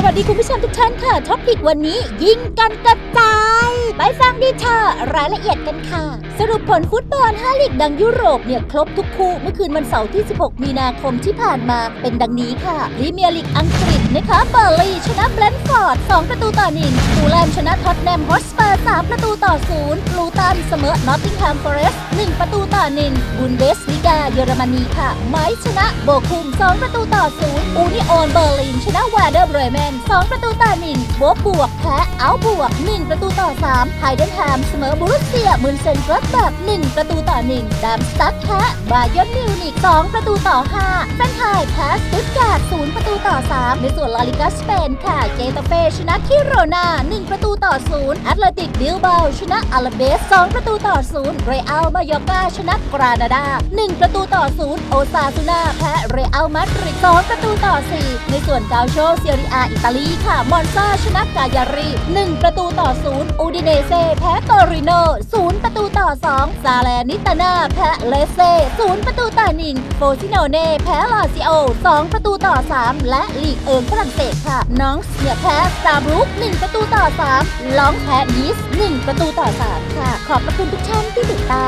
สวัสดีคุณผู้ชมทุกท่านค่ะท็อปิกวันนี้ ยิงกันกระจาย ไปฟังดีเธอรายละเอียดกันค่ะ สรุปผลฟุตบอล5ลีกดังยุโรปเนี่ย ครบทุกคู่ เมื่อคืนวันเสาร์ที่ 16 มีนาคมที่ผ่านมาเป็นดังนี้ค่ะพรีเมียร์ลีกอังกฤษนะคะเบอร์ลีชนะเบรนท์ฟอร์ด 2 ประตูต่อ1ฟูแลมชนะท็อตแนมฮอสเปอร์ 3 ประตูต่อ0ลูตันเสมอนอตติงแฮมฟอเรสต์1ประตูต่อ1บุนเดสลิกาเยอรมนีค่ะไมชนะโบคุม 2 ประตูต่อ0อูนิโอนเบอร์ลินชนะวาเดอร์เบรเมน2 ประตูต่อ1โบบวกแพ้เอาบวก 1 ประตูต่อ3ไฮเดนแฮมเสมอบรูเซียมุนเซนกลับแบบ 1 ประตูต่อ1ดามสตัดแพ้บายอนมิวนิก2ประตูต่อ5แฟนไทยแสตุตการ์ด0ประตูต่อ 3 ในส่วนลาลิกาสเปนค่ะเกตาเฟชนะคิโรนา 1 ประตูต่อ 0 แอตเลติกบิลเบาชนะอาราเบส 2 ประตูต่อ 0 เรอัลมายอกาชนะกรานาดา 1 ประตูต่อ 0 โอซาซูนาแพ้เรอัลมาดริด 2 ประตูต่อ 4 ในส่วนกาโชเซียริอาอิตาลีค่ะ มอนซาชนะกายารี 1 ประตูต่อ 0 อูดิเนเซแพ้โตริโน 0 ประตูต่อ 2 ซาแลนิตานาแพ้เลเซ่ 0 ประตูต่อ 1 โฟซิโนเน่แพ้ลาซิโอ2 ประตูต่อ 3 และลีกเอิงฝรั่งเศสค่ะ น้องเนียแพ้ซาบรุก1 ประตูต่อ 3 ล้องแพ้นิส 1 ประตูต่อ 3 ค่ะ ขอบพระคุณทุกท่านที่ติดตาม